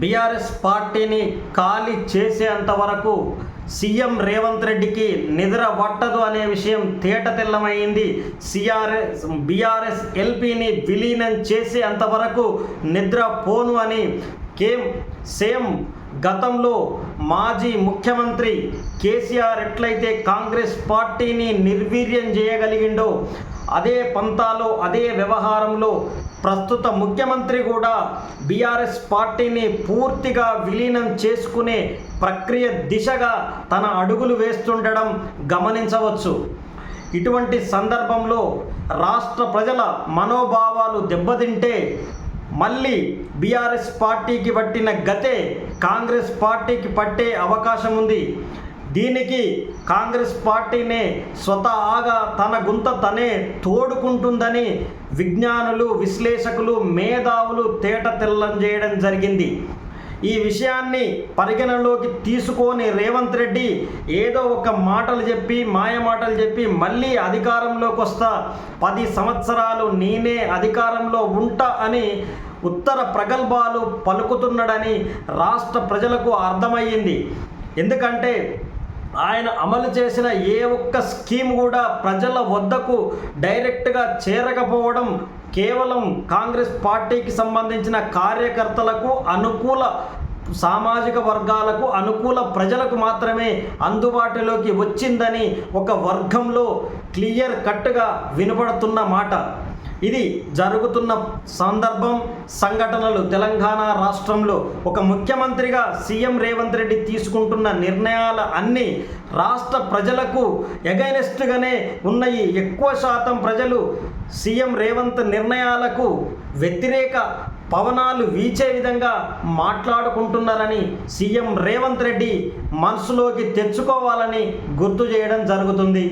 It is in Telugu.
బీఆర్ఎస్ పార్టీని ఖాళీ చేసేంత వరకు సీఎం రేవంత్ రెడ్డికి నిద్ర పట్టదు అనే విషయం తేట తెల్లమైంది. సిఆర్ఎస్ బీఆర్ఎస్ ఎల్పీని విలీనం చేసేంత వరకు నిద్ర పోను అని కేం సేమ్ గతంలో మాజీ ముఖ్యమంత్రి కేసీఆర్ ఎట్లయితే కాంగ్రెస్ పార్టీని నిర్వీర్యం చేయగలిగిండో అదే పంతాలో అదే వ్యవహారంలో ప్రస్తుత ముఖ్యమంత్రి కూడా బీఆర్ఎస్ పార్టీని పూర్తిగా విలీనం చేసుకునే ప్రక్రియ దిశగా తన అడుగులు వేస్తుండడం గమనించవచ్చు. ఇటువంటి సందర్భంలో రాష్ట్ర ప్రజల మనోభావాలు దెబ్బతింటే మళ్ళీ బీఆర్ఎస్ పార్టీకి పట్టిన గతే కాంగ్రెస్ పార్టీకి పట్టే అవకాశం ఉంది. దీనికి కాంగ్రెస్ పార్టీనే స్వతహాగా తన గుంత తనే తోడుకుంటుందని విజ్ఞానులు విశ్లేషకులు మేధావులు తేట తెల్లం చేయడం జరిగింది. ఈ విషయాన్ని పరిగణలోకి తీసుకొని రేవంత్ రెడ్డి ఏదో ఒక మాటలు చెప్పి మాయ మాటలు చెప్పి మళ్ళీ అధికారంలోకి వస్తా పది సంవత్సరాలు నేనే అధికారంలో ఉంటా అని ఉత్తర ప్రగల్భాలు పలుకుతున్నాడని రాష్ట్ర ప్రజలకు అర్థమయ్యింది. ఎందుకంటే ఆయన అమలు చేసిన ఏ ఒక్క స్కీమ్ కూడా ప్రజల వద్దకు డైరెక్ట్గా చేరకపోవడం కేవలం కాంగ్రెస్ పార్టీకి సంబంధించిన కార్యకర్తలకు అనుకూల సామాజిక వర్గాలకు అనుకూల ప్రజలకు మాత్రమే అందుబాటులోకి వచ్చిందని ఒక వర్గంలో క్లియర్ కట్గా వినపడుతున్న మాట. ఇది జరుగుతున్న సందర్భం సంఘటనలు తెలంగాణ రాష్ట్రంలో ఒక ముఖ్యమంత్రిగా సీఎం రేవంత్ రెడ్డి తీసుకుంటున్న నిర్ణయాల అన్నీ రాష్ట్ర ప్రజలకు ఎగైనెస్ట్గానే ఉన్నాయి. ఎక్కువ శాతం ప్రజలు సీఎం రేవంత్ నిర్ణయాలకు వ్యతిరేక పవనాలు వీచే విధంగా మాట్లాడుకుంటున్నారని సీఎం రేవంత్ రెడ్డి మనసులోకి తెచ్చుకోవాలని గుర్తు చేయడం జరుగుతుంది.